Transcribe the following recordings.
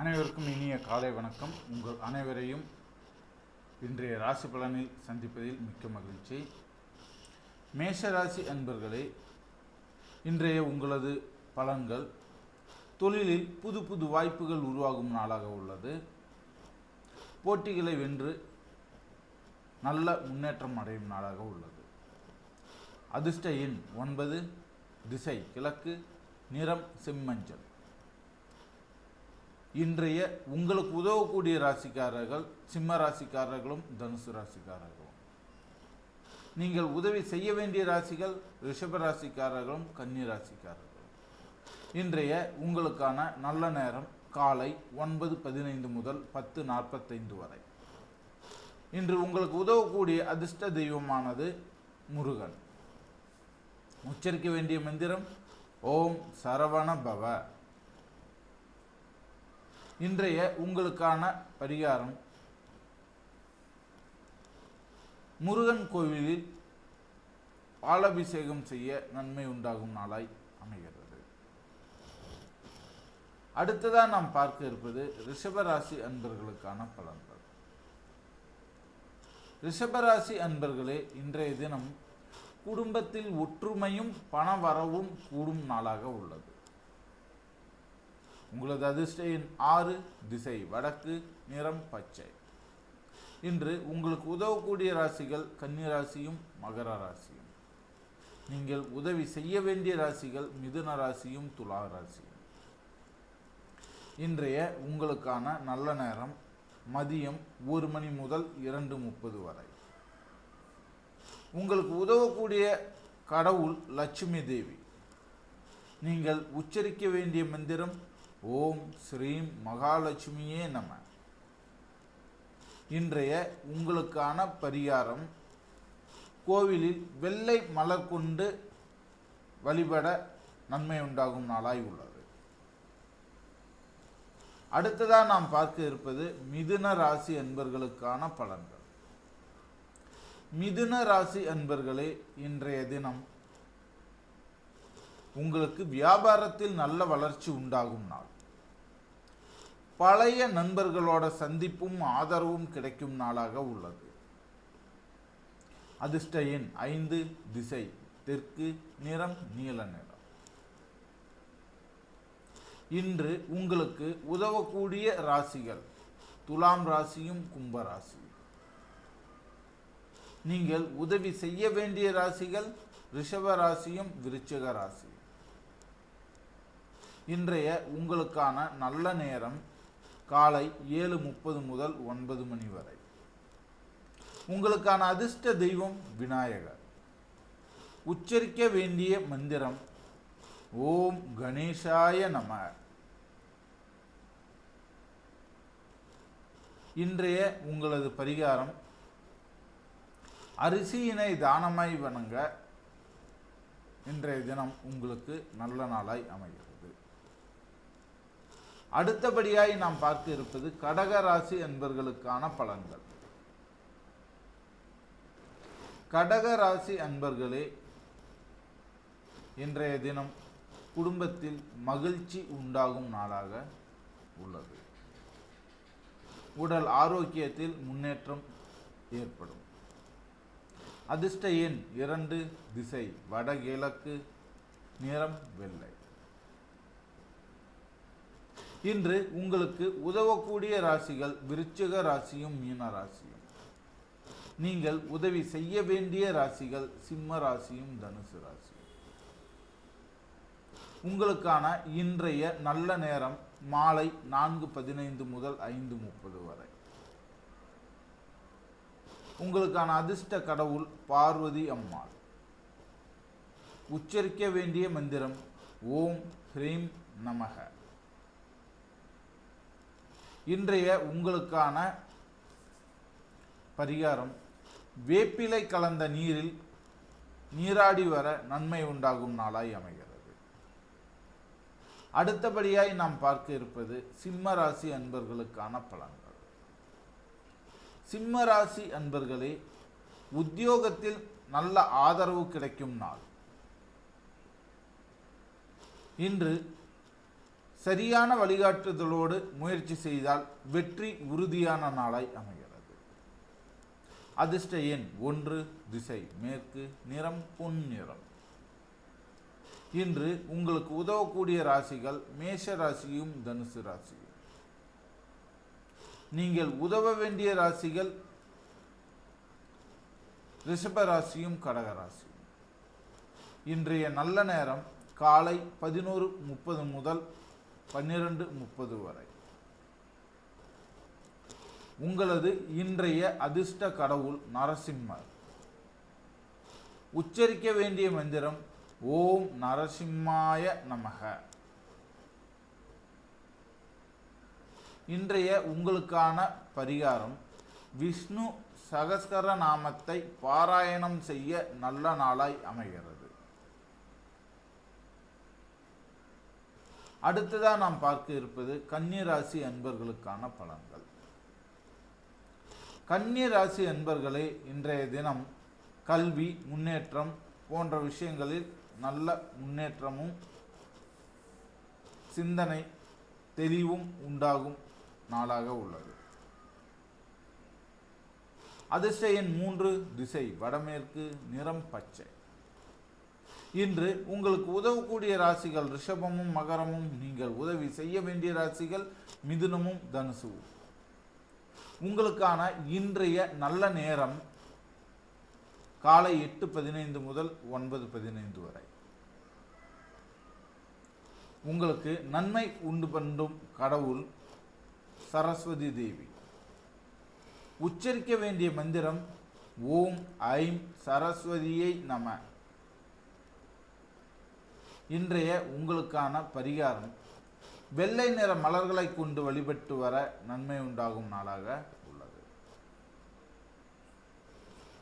அனைவருக்கும் இனிய காலை வணக்கம். உங்கள் அனைவரையும் இன்றைய ராசி பலனில் சந்திப்பதில் மிக்க மகிழ்ச்சி. மேஷராசி அன்பர்களே இன்றைய உங்களது பலன்கள் தொழிலில் புது புது வாய்ப்புகள் உருவாகும் நாளாக உள்ளது. போட்டிகளை வென்று நல்ல முன்னேற்றம் அடையும் நாளாக உள்ளது. அதிர்ஷ்ட எண் ஒன்பது திசை கிழக்கு நிறம் செம்மஞ்சள். இன்றைய உங்களுக்கு உதவக்கூடிய ராசிக்காரர்கள் சிம்ம ராசிக்காரர்களும் தனுசு ராசிக்காரர்களும். நீங்கள் உதவி செய்ய வேண்டிய ராசிகள் ரிஷப ராசிக்காரர்களும் கன்னி ராசிக்காரர்களும். இன்றைய உங்களுக்கான நல்ல நேரம் காலை ஒன்பது பதினைந்து முதல் பத்து நாற்பத்தைந்து வரை. இன்று உங்களுக்கு உதவக்கூடிய அதிர்ஷ்ட தெய்வமானது முருகன். உச்சரிக்க வேண்டிய மந்திரம் ஓம் சரவண பவ. இன்றைய உங்களுக்கான பரிகாரம். முருகன் கோவிலில் பாலாபிஷேகம் செய்ய நன்மை உண்டாகும் நாளாய் அமைகிறது. அடுத்ததாக நாம் பார்க்க இருப்பது ரிஷபராசி அன்பர்களுக்கான பலன்கள். ரிஷபராசி அன்பர்களே இன்றைய தினம் குடும்பத்தில் ஒற்றுமையும் பண வரவும் கூடும் நாளாக உள்ளது. உங்களது அதிர்ஷ்ட எண் ஆறு திசை வடக்கு நிறம் பச்சை. இன்று உங்களுக்கு உதவக்கூடிய ராசிகள் கன்னி ராசியும் மகர ராசியும். நீங்கள் உதவி செய்ய வேண்டிய ராசிகள் மிதுன ராசியும் துலா ராசியும். இன்றைய உங்களுக்கான நல்ல நேரம் மதியம் ஒரு மணி முதல் இரண்டு முப்பது வரை. உங்களுக்கு உதவக்கூடிய கடவுள் லட்சுமி தேவி. நீங்கள் உச்சரிக்க வேண்டிய மந்திரம் ஓம் ஸ்ரீம் மகாலட்சுமியே நம. இன்றைய உங்களுக்கான பரிகாரம் கோவிலில் வெள்ளை மலர் கொண்டு வழிபட நன்மை உண்டாகும் நாளாய் உள்ளது. அடுத்ததாக நாம் பார்க்க இருப்பது மிதுன ராசி அன்பர்களுக்கான பலன்கள். மிதுன ராசி அன்பர்களே இன்றைய தினம் உங்களுக்கு வியாபாரத்தில் நல்ல வளர்ச்சி உண்டாகும் நாள். பழைய நண்பர்களோட சந்திப்பும் ஆதரவும் கிடைக்கும் நாளாக உள்ளது. அதிர்ஷ்ட எண் ஐந்து திசை தெற்கு நிறம் நீல நிறம். இன்று உங்களுக்கு உதவக்கூடிய ராசிகள் துலாம் ராசியும் கும்ப ராசியும் நீங்கள் உதவி செய்ய வேண்டிய ராசிகள் ரிஷப ராசியும் விருச்சக ராசியும் இன்றைய உங்களுக்கான நல்ல நேரம் காலை ஏழு முப்பது முதல் ஒன்பது மணி வரை. உங்களுக்கான அதிர்ஷ்ட தெய்வம் விநாயகர். உச்சரிக்க வேண்டிய மந்திரம் ஓம் கணேசாய நம. இன்றைய உங்களது பரிகாரம் அரிசியினை தானமாய் வணங்க. இன்றைய தினம் உங்களுக்கு நல்ல நாளாய் அமையும் அடுத்தபடியாய் நாம் பார்க்க இருப்பது கடக ராசி அன்பர்களுக்கான பலன்கள். கடக ராசி அன்பர்களே இன்றைய தினம் குடும்பத்தில் மகிழ்ச்சி உண்டாகும் நாளாக உள்ளது. உடல் ஆரோக்கியத்தில் முன்னேற்றம் ஏற்படும். அதிர்ஷ்ட எண் இரண்டு திசை வடகிழக்கு நிறம் வெள்ளை. இன்று உங்களுக்கு உதவக்கூடிய ராசிகள் விருச்சிக ராசியும் மீன ராசியும். நீங்கள் உதவி செய்ய வேண்டிய ராசிகள் சிம்ம ராசியும் தனுசு ராசியும். உங்களுக்கான இன்றைய நல்ல நேரம் மாலை நான்கு பதினைந்து முதல் ஐந்து முப்பது வரை. உங்களுக்கான அதிர்ஷ்ட கடவுள் பார்வதி அம்மாள். உச்சரிக்க வேண்டிய மந்திரம் ஓம் ஹ்ரீம் நமக. இன்றைய உங்களுக்கான பரிகாரம் வேப்பிலை கலந்த நீரில் நீராடி வர நன்மை உண்டாகும் நாளாய் அமைகிறது. அடுத்தபடியாய் நாம் பார்க்க இருப்பது சிம்ம ராசி அன்பர்களுக்கான பலன்கள். சிம்ம ராசி அன்பர்களே உத்தியோகத்தில் நல்ல ஆதரவு கிடைக்கும் நாள். இன்று சரியான வழிகாட்டுதலோடு முயற்சி செய்தால் வெற்றி உறுதியான நாளாய் அமைகிறது. அதிர்ஷ்ட எண் ஒன்று திசை மேற்கு நிறம் பொன் நிறம் இன்று உங்களுக்கு உதவக்கூடிய ராசிகள் மேஷ ராசியும் தனுசு ராசியும். நீங்கள் உதவ வேண்டிய ராசிகள் ரிஷப ராசியும் கடக ராசியும். இன்றைய நல்ல நேரம் காலை பதினோரு முப்பது முதல் பன்னிரண்டு முப்பது வரை. உங்களது இன்றைய அதிர்ஷ்ட கடவுள் நரசிம்மர். உச்சரிக்க வேண்டிய மந்திரம் ஓம் நரசிம்மாய நமக. இன்றைய உங்களுக்கான பரிகாரம் விஷ்ணு சகஸ்கர நாமத்தை பாராயணம் செய்ய நல்ல நாளாய் அமைகிறது. அடுத்ததாக நாம் பார்க்க இருப்பது கன்னிராசி அன்பர்களுக்கான பலன்கள். கன்னிராசி அன்பர்களே இன்றைய தினம் கல்வி முன்னேற்றம் போன்ற விஷயங்களில் நல்ல முன்னேற்றமும் சிந்தனை தெளிவும் உண்டாகும் நாளாக உள்ளது. அதிர்ஷ்ட எண் மூன்று திசை வடமேற்கு நிறம் பச்சை. இன்று உங்களுக்கு உதவக்கூடிய ராசிகள் ரிஷபமும் மகரமும். நீங்கள் உதவி செய்ய வேண்டிய ராசிகள் மிதுனமும் தனுசுவும். உங்களுக்கான இன்றைய நல்ல நேரம் காலை எட்டு பதினைந்து முதல் ஒன்பது பதினைந்து வரை. உங்களுக்கு நன்மை உண்டு பண்ணும் கடவுள் சரஸ்வதி தேவி. உச்சரிக்க வேண்டிய மந்திரம் ஓம் ஐம் சரஸ்வதியை நம. இன்றைய உங்களுக்கான பரிகாரம் வெள்ளை நிற மலர்களை கொண்டு வழிபட்டு வர நன்மை உண்டாகும் நாளாக உள்ளது.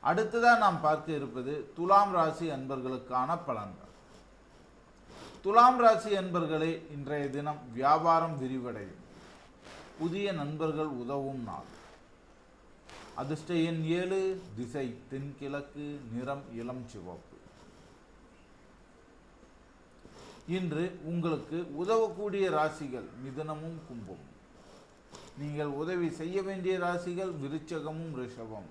அடுத்ததாக நாம் பார்க்க இருப்பது துலாம் ராசி அன்பர்களுக்கான பலன்கள். துலாம் ராசி அன்பர்களே இன்றைய தினம் வியாபாரம் விரிவடையும். புதிய நண்பர்கள் உதவும் நாள். அதிர்ஷ்ட எண் ஏழு திசை தென்கிழக்கு நிறம் இளம் சிவப்பு. இன்று உங்களுக்கு உதவக்கூடிய ராசிகள் மிதனமும் கும்பம் நீங்கள் உதவி செய்ய வேண்டிய ராசிகள் விருச்சகமும் ரிஷபம்.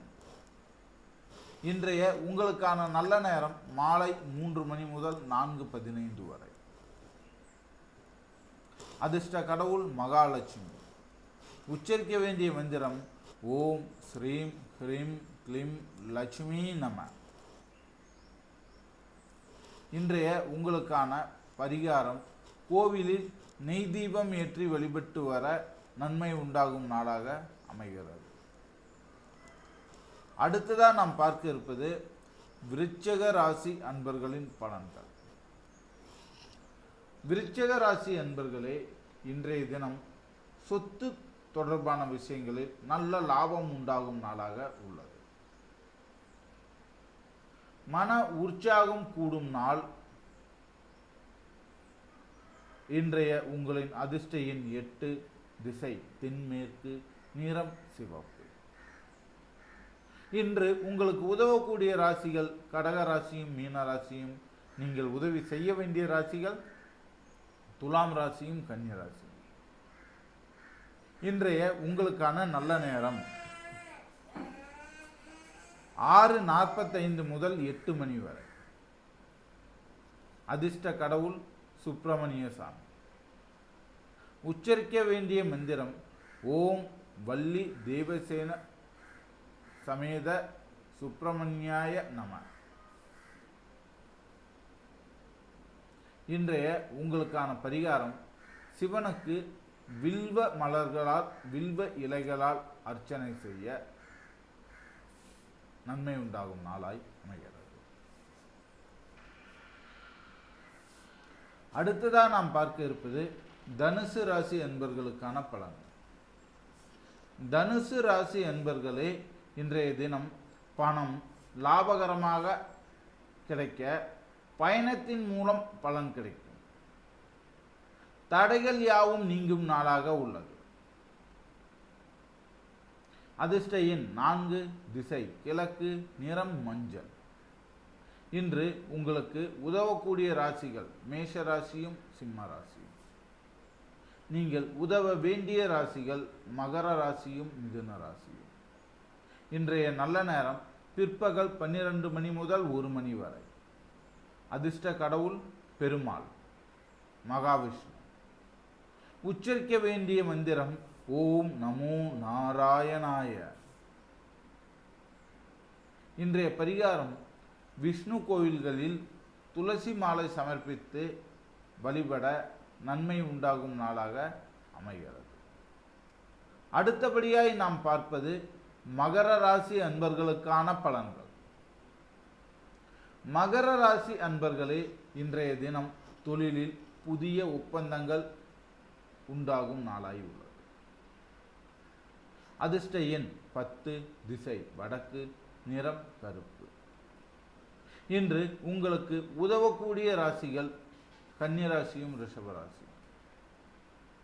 இன்றைய உங்களுக்கான நல்ல நேரம் மாலை மூன்று மணி முதல் நான்கு பதினைந்து வரை. அதிர்ஷ்ட கடவுள் மகாலட்சுமி. உச்சரிக்க வேண்டிய மந்திரம் ஓம் ஸ்ரீம் ஹ்ரீம் க்ளீம் லட்சுமி நம. இன்றைய உங்களுக்கான பரிகாரம். கோவிலில் நெய் தீபம் ஏற்றி வழிபட்டு வர நன்மை உண்டாகும் நாளாக அமைகிறது. அடுத்ததாக நாம் பார்க்க இருப்பது விருச்சக ராசி அன்பர்களின் பலன்கள். விருச்சக ராசி அன்பர்களே இன்றைய தினம் சொத்து தொடர்பான விஷயங்களில் நல்ல லாபம் உண்டாகும் நாளாக உள்ளது. மன உற்சாகம் கூடும் நாள் இன்றைய உங்களின் அதிர்ஷ்ட எண் எட்டு திசை தென்மேற்கு நிறம் சிவப்பு. இன்று உங்களுக்கு உதவக்கூடிய ராசிகள் கடக ராசியும் மீன ராசியும் நீங்கள் உதவி செய்ய வேண்டிய ராசிகள் துலாம் ராசியும் கன்னி ராசியும். இன்றைய உங்களுக்கான நல்ல நேரம். ஆறு நாற்பத்தைந்து முதல் எட்டு மணி வரை. அதிர்ஷ்ட கடவுள் சுப்பிரமணிய சாமி உச்சரிக்க வேண்டிய மந்திரம் ஓம் வள்ளி தேவசேன சமேத சுப்பிரமணியாய நம. இன்றைய உங்களுக்கான பரிகாரம் சிவனுக்கு வில்வ மலர்களால் வில்வ இலைகளால் அர்ச்சனை செய்ய நன்மை உண்டாகும் நாளாய் அமைகிறது அடுத்ததாக நாம் பார்க்க இருப்பது தனுசு ராசி என்பர்களுக்கான பலன். தனுசு ராசி என்பர்களே இன்றைய தினம் பணம் லாபகரமாக கிடைக்க பயணத்தின் மூலம் பலன் கிடைக்கும். தடைகள் யாவும் நீங்கும் நாளாக உள்ளது. அதிர்ஷ்ட எண் நான்கு திசை கிழக்கு நிறம் மஞ்சள். இன்று உங்களுக்கு உதவக்கூடிய ராசிகள் மேஷ ராசியும் சிம்ம ராசியும். நீங்கள் உதவ வேண்டிய ராசிகள் மகர ராசியும் மிதுன ராசியும். இன்றைய நல்ல நேரம் பிற்பகல் பன்னிரண்டு மணி முதல் ஒரு மணி வரை. அதிர்ஷ்ட கடவுள் பெருமாள் மகாவிஷ்ணு. உச்சரிக்க வேண்டிய மந்திரம் ஓம் நமோ நாராயணாய. இன்றைய பரிகாரம் விஷ்ணு கோவில்களில் துளசி மாலை சமர்ப்பித்து வழிபட நன்மை உண்டாகும் நாளாக அமைகிறது. அடுத்தபடியாய் நாம் பார்ப்பது மகர ராசி அன்பர்களுக்கான பலன்கள். மகர ராசி அன்பர்களே இன்றைய தினம் தொழிலில் புதிய ஒப்பந்தங்கள் உண்டாகும் நாளாய் உள்ளது. அதிர்ஷ்ட எண் பத்து திசை வடக்கு நிறம் கருப்பு. இன்று உங்களுக்கு உதவக்கூடிய ராசிகள் கன்னிராசியும் ரிஷபராசி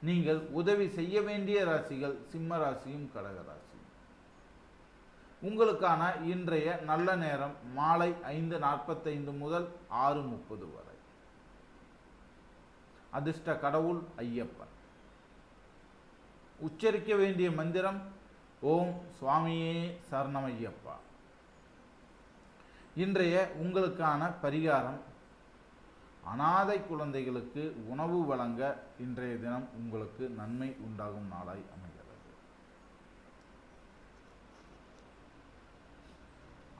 நீங்கள் உதவி செய்ய வேண்டிய ராசிகள் சிம்ம ராசியும் கடகராசி உங்களுக்கான இன்றைய நல்ல நேரம் மாலை ஐந்து நாற்பத்தைந்து முதல் ஆறு முப்பது வரை. அதிர்ஷ்ட கடவுள் ஐயப்பன். உச்சரிக்க வேண்டிய மந்திரம் ஓம் சுவாமியே சரணமையப்பா. இன்றைய உங்களுக்கான பரிகாரம் அனாதை குழந்தைகளுக்கு உணவு வழங்க இன்றைய தினம் உங்களுக்கு நன்மை உண்டாகும் நாளாய் அமைகிறது.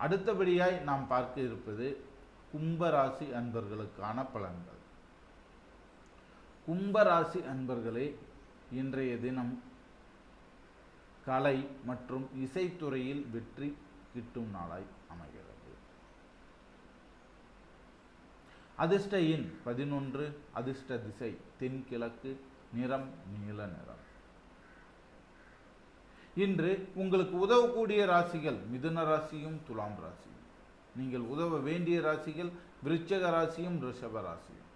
அடுத்தபடியாய் நாம் பார்க்க இருப்பது கும்பராசி அன்பர்களுக்கான பலன்கள். கும்பராசி அன்பர்களே இன்றைய தினம் கலை மற்றும் இசைத்துறையில் வெற்றி கிட்டும் நாளாய் அமைகிறது. அதிர்ஷ்ட எண் பதினொன்று அதிர்ஷ்ட திசை தென்கிழக்கு நிறம் நீல நிறம். இன்று உங்களுக்கு உதவக்கூடிய ராசிகள் மிதுன ராசியும் துலாம் ராசியும். நீங்கள் உதவ வேண்டிய ராசிகள் விருச்சக ராசியும் ரிஷப ராசியும்.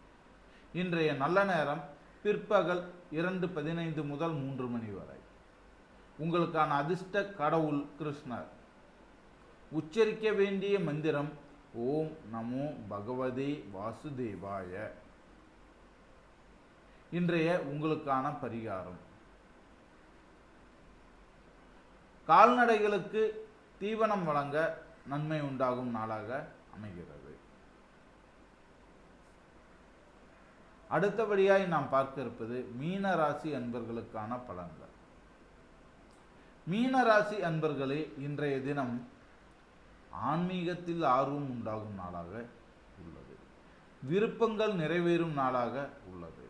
இன்றைய நல்ல நேரம் பிற்பகல் இரண்டு பதினைந்து முதல் மூன்று மணி வரை. உங்களுக்கான அதிர்ஷ்ட கடவுள் கிருஷ்ணர். உச்சரிக்க வேண்டிய மந்திரம் ஓம் நமோ பகவதே வாசுதேவாய. இன்றைய உங்களுக்கான பரிகாரம். கால்நடைகளுக்கு தீவனம் வழங்க நன்மை உண்டாகும் நாளாக அமைகிறது. அடுத்தபடியாய் நாம் பார்க்க இருப்பது மீன ராசி அன்பர்களுக்கான பலன்கள். மீன ராசி அன்பர்களே இன்றைய தினம் ஆன்மீகத்தில் ஆர்வம் உண்டாகும் நாளாக உள்ளது. விருப்பங்கள் நிறைவேறும் நாளாக உள்ளது.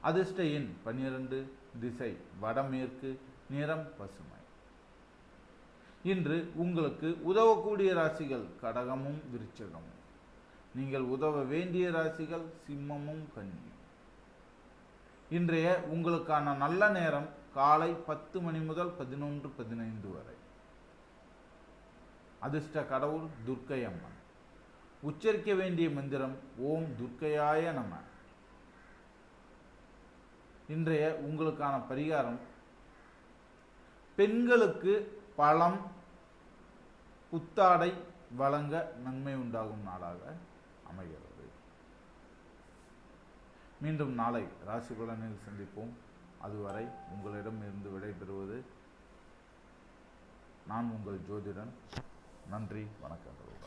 அதிர்ஷ்ட எண் பன்னிரண்டு திசை வடமேற்கு நிறம் பசுமை. இன்று உங்களுக்கு உதவக்கூடிய ராசிகள் கடகமும் விருச்சகமும். நீங்கள் உதவ வேண்டிய ராசிகள் சிம்மமும் கன்னியும். இன்றைய உங்களுக்கான நல்ல நேரம் காலை பத்து மணி முதல் பதினொன்று பதினைந்து வரை. அதிர்ஷ்ட கடவுள் துர்க்கை அம்மன் உச்சரிக்க வேண்டிய மந்திரம் ஓம் துர்க்கையாய நம. இன்றைய உங்களுக்கான பரிகாரம் பெண்களுக்கு பழம் புத்தாடை வழங்க நன்மை உண்டாகும் நாளாக அமைகிறது. மீண்டும் நாளை ராசி பலனில் சந்திப்போம். அதுவரை உங்களிடம் இருந்து விடைபெறுவது நான் உங்கள் ஜோதிடன் நன்றி வணக்கங்கள்.